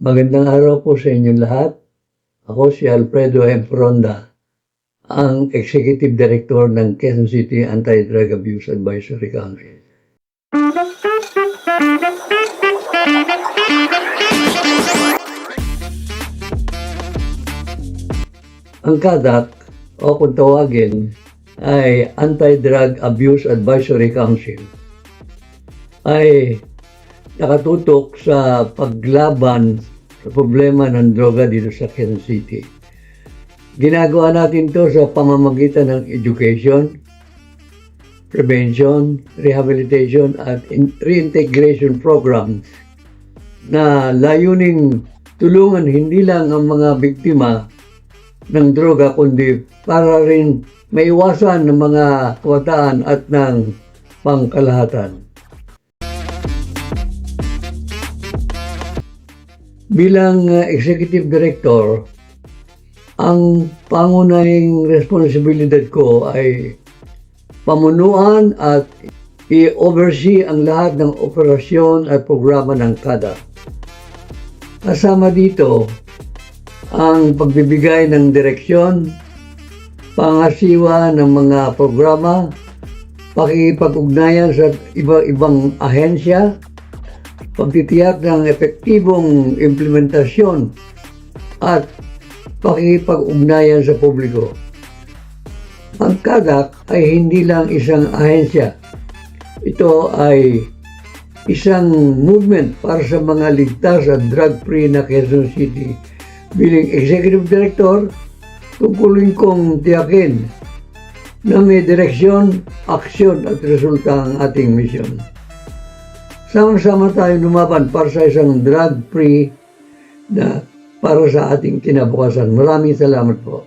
Magandang araw po sa inyong lahat. Ako si Alfredo M. Fronda, ang Executive Director ng Quezon City Anti-Drug Abuse Advisory Council. Ang KADAC, o kung tawagin, ay Anti-Drug Abuse Advisory Council, ay nakatutok sa paglaban sa problema ng droga dito sa Quezon City. Ginagawa natin to sa pamamagitan ng education, prevention, rehabilitation, at in- reintegration program na layuning tulungan hindi lang ang mga biktima ng droga kundi para rin maiwasan ng mga kawataan at ng pangkalahatan. Bilang uh, executive director, ang pangunahing responsibilidad ko ay pamunuan at i-oversee ang lahat ng operasyon at programa ng KADA. Kasama dito ang pagbibigay ng direksyon, pangasiwa ng mga programa, pakikipag-ugnayan sa iba-ibang ahensya, pagtitiyak ng epektibong implementasyon at pakikipag-ugnayan sa publiko. Ang KADAC ay hindi lang isang ahensya. Ito ay isang movement para sa mga ligtas at drug-free na Quezon City. Bilang Executive Director, tungkulin kong tiyakin na may direksyon, aksyon at resulta ang ating misyon. Sama-sama tayo lumaban para sa isang drug-free na para sa ating kinabukasan. Maraming salamat po.